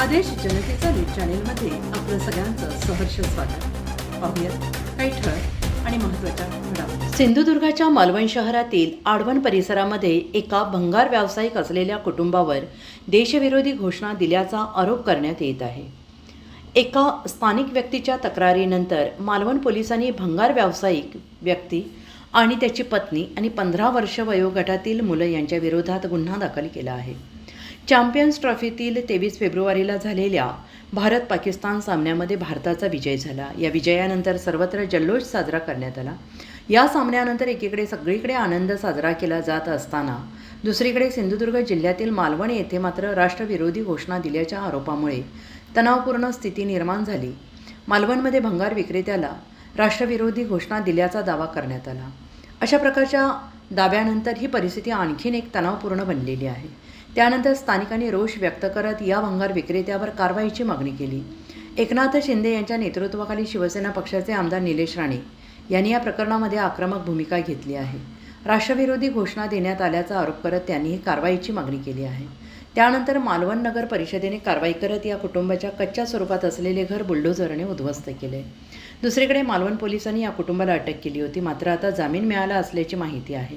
आदेश जनतेचा न्यूज चॅनेलमध्ये आपलं सगळ्यांचं सहर्ष स्वागत. पाहूयात काही ठळक आणि महत्त्वाच्या घडामोडी. सिंधुदुर्गाच्या मालवण शहरातील आडवण परिसरामध्ये एका भंगार व्यावसायिक असलेल्या कुटुंबावर देशविरोधी घोषणा दिल्याचा आरोप करण्यात येत आहे. एका स्थानिक व्यक्तीच्या तक्रारीनंतर मालवण पोलिसांनी भंगार व्यावसायिक व्यक्ती आणि त्याची पत्नी आणि पंधरा वर्ष वयोगटातील मुलं यांच्या विरोधात गुन्हा दाखल केला आहे. चॅम्पियन्स ट्रॉफीतील तेवीस फेब्रुवारीला झालेल्या भारत पाकिस्तान सामन्यामध्ये भारताचा विजय झाला. या विजयानंतर सर्वत्र जल्लोष साजरा करण्यात आला. या सामन्यानंतर एकीकडे सगळीकडे आनंद साजरा केला जात असताना दुसरीकडे सिंधुदुर्ग जिल्ह्यातील मालवण येथे मात्र राष्ट्रविरोधी घोषणा दिल्याच्या आरोपामुळे तणावपूर्ण स्थिती निर्माण झाली. मालवणमध्ये भंगार विक्रेत्याला राष्ट्रविरोधी घोषणा दिल्याचा दावा करण्यात आला. अशा प्रकारच्या दाव्यानंतर ही परिस्थिती आणखीन एक तणावपूर्ण बनलेली आहे. त्यानंतर स्थानिकांनी रोष व्यक्त करत या भंगार विक्रेत्यावर कारवाईची मागणी केली. एकनाथ शिंदे यांच्या नेतृत्वाखाली शिवसेना पक्षाचे आमदार निलेश राणे यांनी या प्रकरणामध्ये आक्रमक भूमिका घेतली आहे. राष्ट्रविरोधी घोषणा देण्यात आल्याचा आरोप करत त्यांनी ही कारवाईची मागणी केली आहे. त्यानंतर मालवण नगर परिषदेने कारवाई करत या कुटुंबाच्या कच्च्या स्वरूपात असलेले घर बुलडोझरने उद्ध्वस्त केले. दुसरीकडे मालवण पोलिसांनी या कुटुंबाला अटक केली होती. मात्र आता जामीन मिळाला असल्याची माहिती आहे.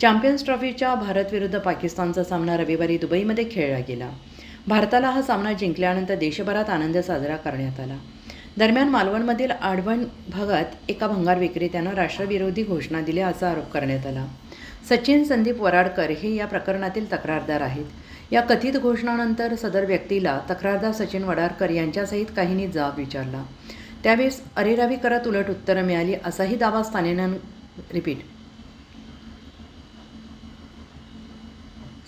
चॅम्पियन्स ट्रॉफीच्या भारत विरुद्ध पाकिस्तानचा सामना रविवारी दुबईमध्ये खेळला गेला. भारताला हा सामना जिंकल्यानंतर देशभरात आनंद साजरा करण्यात आला. दरम्यान मालवणमधील आडवण भागात एका भंगार विक्रेत्यानं राष्ट्रविरोधी घोषणा दिल्या असा आरोप करण्यात आला. सचिन संदीप वराडकर हे या प्रकरणातील तक्रारदार आहेत. या कथित घोषणानंतर सदर व्यक्तीला तक्रारदार सचिन वडारकर यांच्यासहित काहींनी जाब विचारला. त्यावेळेस अरेरावी करत उलट उत्तरं मिळाली असाही दावा स्थानिकांन रिपीट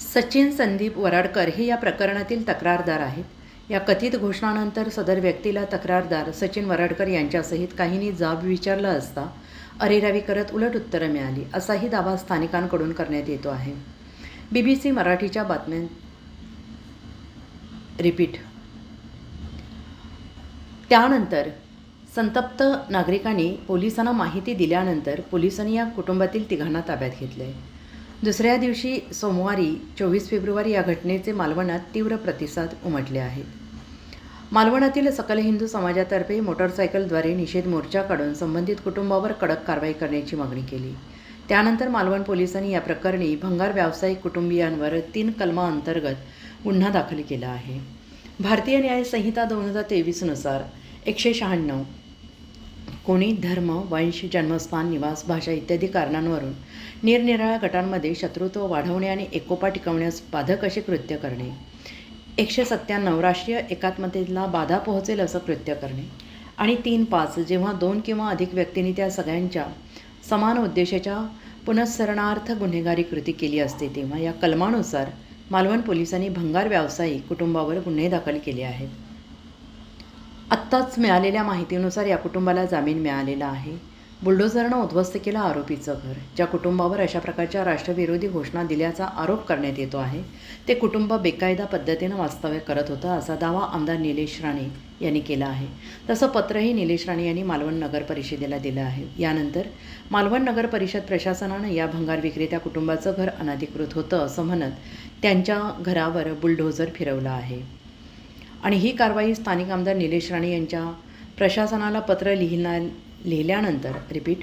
सचिन संदीप वराडकर हे या प्रकरणातील तक्रारदार आहेत. या कथित घोषणानंतर सदर व्यक्तीला तक्रारदार सचिन वराडकर यांच्यासहित काहींनी जाब विचारला असता अरेरावी करत उलट उत्तरं मिळाली असाही दावा स्थानिकांकडून करण्यात येतो आहे. बी बी सी मराठीच्या बातम्यां रिपीट त्यानंतर संतप्त नागरिकांनी पोलिसांना माहिती दिल्यानंतर पोलिसांनी या कुटुंबातील तिघांना ताब्यात घेतले. दुसऱ्या दिवशी सोमवारी चोवीस फेब्रुवारी या घटनेचे मालवणात तीव्र प्रतिसाद उमटले आहेत मालवणातील सकल हिंदू समाजातर्फे मोटरसायकलद्वारे निषेध मोर्चा काढून संबंधित कुटुंबावर कडक कारवाई करण्याची मागणी केली. त्यानंतर मालवण पोलिसांनी या प्रकरणी भंगार व्यावसायिक कुटुंबियांवर तीन कलमाअंतर्गत गुन्हा दाखल केला आहे. भारतीय न्यायसंहिता दोन हजार तेवीसनुसार एकशे शहाण्णव कोणी धर्म वंश जन्मस्थान निवास भाषा इत्यादी कारणांवरून निरनिराळ्या गटांमध्ये शत्रुत्व वाढवणे आणि एकोपा टिकवण्यास बाधक असे कृत्य करणे. एकशे सत्त्याण्णव राष्ट्रीय एकात्मतेला बाधा पोहोचेल असं कृत्य करणे आणि तीन पाच जेव्हा दोन किंवा अधिक व्यक्तींनी त्या सगळ्यांच्या समान उद्देशाच्या पुनस्सरणार्थ गुन्हेगारी कृती केली असते तेव्हा या कलमानुसार मालवण पोलिसांनी भंगार व्यावसायिक कुटुंबावर गुन्हे दाखल केले आहेत. आत्ताच मिळालेल्या माहितीनुसार या कुटुंबाला जामीन मिळालेला आहे. बुलडोझरनं उद्ध्वस्त केलं आरोपीचं घर ज्या कुटुंबावर अशा प्रकारच्या राष्ट्रविरोधी घोषणा दिल्याचा आरोप करण्यात येतो आहे. ते कुटुंब बेकायदा पद्धतीनं वास्तव्य करत होतं असा दावा आमदार निलेश राणे यांनी केला आहे. तसं पत्रही निलेश राणे यांनी मालवण नगर परिषदेला दिलं आहे. यानंतर मालवण नगर परिषद प्रशासनानं या भंगार विक्रेत्या कुटुंबाचं घर अनधिकृत होतं असं म्हणत त्यांच्या घरावर बुलडोझर फिरवलं आहे. आणि ही कारवाई स्थानिक आमदार निलेश राणे यांच्या प्रशासनाला पत्र लिहिना लिहिल्यानंतर. रिपीट.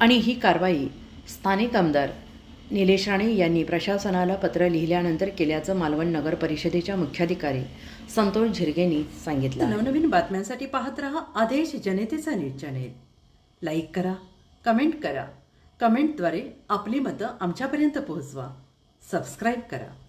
आणि ही कारवाई स्थानिक आमदार निलेश राणे यांनी प्रशासनाला पत्र लिहिल्यानंतर केल्याचं मालवण नगर परिषदेच्या मुख्याधिकारी संतोष झिरगेंनी सांगितलं नवनवीन बातम्यांसाठी पाहत रहा आदेश जनतेचा न्यूज चॅनेल. लाईक करा कमेंट करा. कमेंटद्वारे आपली मतं आमच्यापर्यंत पोहोचवा. सबस्क्राईब करा.